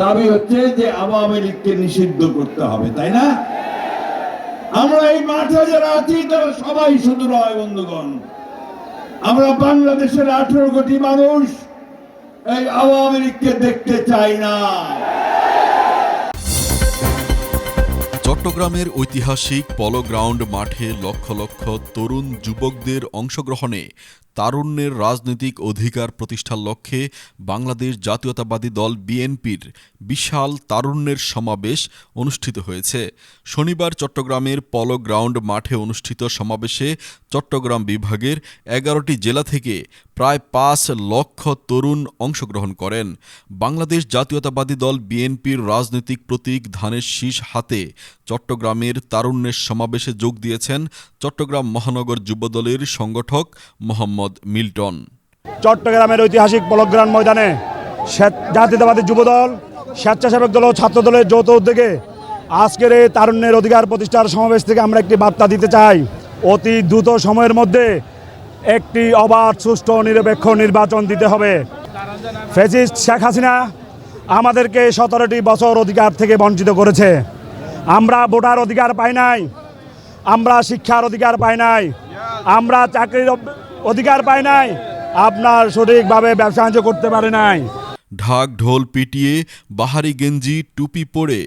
দাবি হচ্ছে যে আওয়ামী লীগকে নিষিদ্ধ করতে হবে, তাই না? আমরা এই মাঠে যারা আছি, তারা সবাই শুধু নয়, বন্ধুগণ। আমরা বাংলাদেশের আঠেরো কোটি মানুষ এই আওয়ামী লীগকে দেখতে চাই না। চট্টগ্রামের ঐতিহাসিক পলো গ্রাউন্ড মাঠে লক্ষ লক্ষ তরুণ যুবকদের অংশগ্রহণে তারুণ্যের রাজনৈতিক অধিকার প্রতিষ্ঠার লক্ষ্যে বাংলাদেশ জাতীয়তাবাদী দল বিএনপির বিশাল তারুণ্যের সমাবেশ অনুষ্ঠিত হয়েছে। শনিবার চট্টগ্রামের পলো গ্রাউন্ড মাঠে অনুষ্ঠিত সমাবেশে চট্টগ্রাম বিভাগের এগারোটি জেলা থেকে প্রায় পাঁচ লক্ষ তরুণ অংশগ্রহণ করেন। বাংলাদেশ জাতীয়তাবাদী দল বিএনপির রাজনৈতিক প্রতীক ধানের শীষ হাতে চট্টগ্রামের তারুণ্যের সমাবেশে যোগ দিয়েছেন চট্টগ্রাম মহানগর যুবদলের সংগঠক মোহাম্মদ মিল্টন। চট্টগ্রামের ঐতিহাসিক পলগ্রান ময়দানে জাতীয়তাবাদী যুবদল, স্বেচ্ছাসেবক দল ও ছাত্র দলের যৌথ উদ্যোগে আজকের এই তারুণ্যের অধিকার প্রতিষ্ঠার সমাবেশ থেকে আমরা একটি বার্তা দিতে চাই। অতি দ্রুত সময়ের মধ্যে একটি অবাধ, সুষ্ঠু নিরপেক্ষ নির্বাচন দিতে হবে। ফেসিস্ট শেখ হাসিনা আমাদেরকে সতেরোটি বছর অধিকার থেকে বঞ্চিত করেছে। আমরা ভোটার অধিকার পাই নাই। আমরা শিক্ষার অধিকার পাই নাই। আমরা চাকরির অধিকার পাই নাই। আপনার সঠিকভাবে ব্যবসা করতে পারে নাই। ঢাক ঢোল পিটিয়ে বাহারি গেঞ্জি, টুপি পরে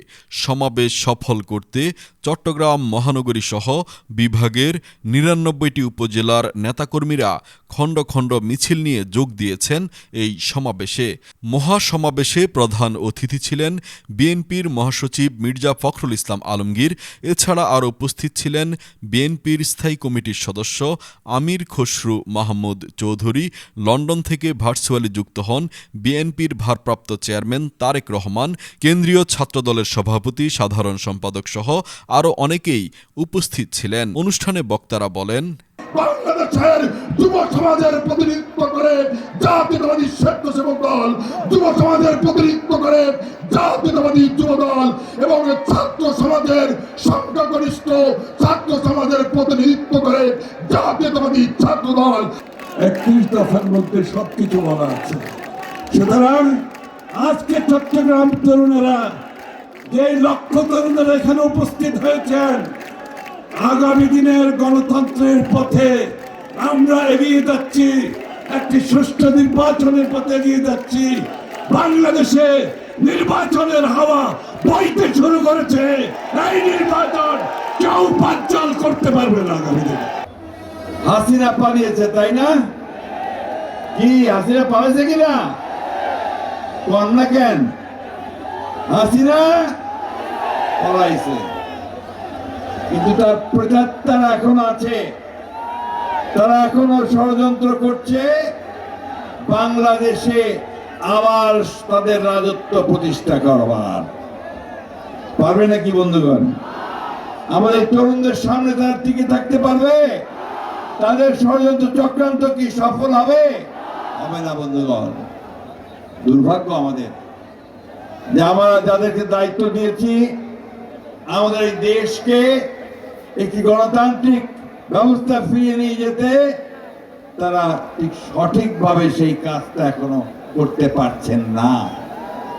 সমাবেশ সফল করতে চট্টগ্রাম মহানগরী সহ বিভাগের নিরানব্বইটি উপজেলার নেতাকর্মীরা খণ্ড খণ্ড মিছিল নিয়ে যোগ দিয়েছেন এই সমাবেশে। মহাসমাবেশে প্রধান অতিথি ছিলেন বিএনপির মহাসচিব মির্জা ফখরুল ইসলাম আলমগীর, এছাড়া আরও উপস্থিত ছিলেন বিএনপির স্থায়ী কমিটির সদস্য আমির খসরু মাহমুদ চৌধুরী, লন্ডন থেকে ভার্চুয়ালি যুক্ত হন বিএনপির ভারপ্রাপ্ত চেয়ারম্যান তারেক রহমান কেন্দ্রীয় ছাত্রদলের সভাপতি সাধারণ সম্পাদক সহ আরও অনেকেই উপস্থিত ছিলেন। অনুষ্ঠানে বক্তারা বলেন বাংলাদেশের যুব সমাজের প্রতিনিধিত্ব করে জাতীয়তাবাদী স্বেচ্ছাসেবক দল যুব সমাজের প্রতিনিধিত্ব করে জাতীয়তাবাদী যুব দল এবং ছাত্র সমাজের সংখ্যাগরিষ্ঠ ছাত্র সমাজের প্রতিনিধিত্ব করে জাতীয়তাবাদী ছাত্র দল। একত্রিশ দফার মধ্যে সবকিছু বলা আছে। সুতরাং আজকে চট্টগ্রাম তরুণেরা যে লক্ষ তরুণেরা এখানে উপস্থিত হয়েছেন, আগামী দিনের গণতন্ত্রের পথে আমরা এগিয়ে যাচ্ছি, একটি সুষ্ঠু নির্বাচনের পথে এগিয়ে যাচ্ছি। বাংলাদেশে নির্বাচনের হাওয়া বইতে শুরু করেছে, এই নির্বাচন কেউ বাঞ্চল করতে পারবে না আগামী দিনে। হাসিনা পালিয়েছে, তাই না? কি, হাসিনা পালিয়েছে কিনা? কন না কেন হাসিনা পলাইছে। কিন্তু তার প্রজাত্তারা এখন আছে। তারা এখনও ষড়যন্ত্র করছে। বাংলাদেশে আবার তাদের রাজত্ব প্রতিষ্ঠা করবার। পারবে নাকি বন্ধুগণ? আমাদের তরুণদের সামনে তারা টিকে থাকতে পারবে? তাদের ষড়যন্ত্র চক্রান্ত কি সফল হবে? হবে না বন্ধুগণ। দুর্ভাগ্য আমাদের। যে আমরা যাদেরকে দায়িত্ব দিয়েছি, আমাদের এই দেশকে একটি গণতান্ত্রিক ব্যবস্থা ফিরিয়ে নিয়ে যেতে, তারা ঠিক সঠিকভাবে সেই কাজটা এখনও করতে পারছেন না।